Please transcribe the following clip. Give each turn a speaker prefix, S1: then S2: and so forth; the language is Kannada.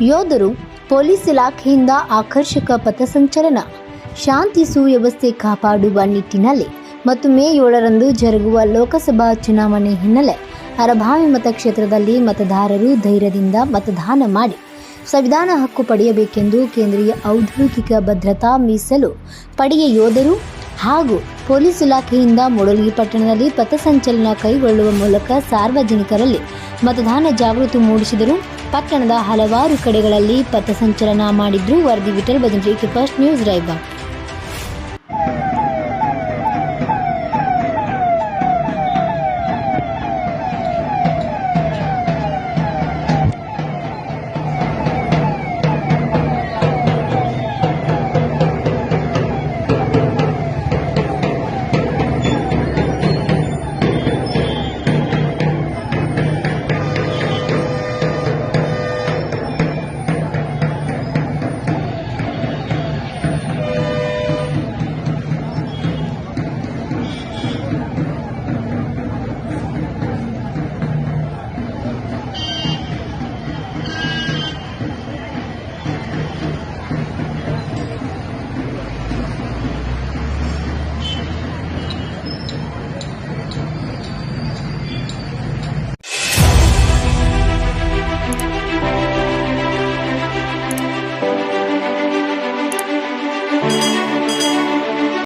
S1: ಯೋಧರು ಪೊಲೀಸ್ ಇಲಾಖೆಯಿಂದ ಆಕರ್ಷಕ ಪಥಸಂಚಲನ ಶಾಂತಿ ಸುವ್ಯವಸ್ಥೆ ಕಾಪಾಡುವ ನಿಟ್ಟಿನಲ್ಲಿ ಮತ್ತು ಮೇ ಏಳರಂದು ಜರುಗುವ ಲೋಕಸಭಾ ಚುನಾವಣೆ ಹಿನ್ನೆಲೆ ಅರಭಾವಿ ಮತಕ್ಷೇತ್ರದಲ್ಲಿ ಮತದಾರರು ಧೈರ್ಯದಿಂದ ಮತದಾನ ಮಾಡಿ ಸಂವಿಧಾನ ಹಕ್ಕು ಪಡೆಯಬೇಕೆಂದು ಕೇಂದ್ರೀಯ ಔದ್ಯೋಗಿಕ ಭದ್ರತಾ ಮೀಸಲು ಪಡೆಯ ಯೋಧರು ಹಾಗೂ ಪೊಲೀಸ್ ಇಲಾಖೆಯಿಂದ ಮೂಡಲಗಿ ಪಟ್ಟಣದಲ್ಲಿ ಪಥಸಂಚಲನ ಕೈಗೊಳ್ಳುವ ಮೂಲಕ ಸಾರ್ವಜನಿಕರಲ್ಲಿ ಮತದಾನ ಜಾಗೃತಿ ಮೂಡಿಸಿದರು. ಪಟ್ಟಣದ ಹಲವಾರು ಕಡೆಗಳಲ್ಲಿ ಪಥಸಂಚಲನ ಮಾಡಿದ್ರು ವರದಿ ವಿಠಲ್ ಭಜಂತ್ರಿ ಫಸ್ಟ್ ನ್ಯೂಸ್ ರಾಯಬಾಗ್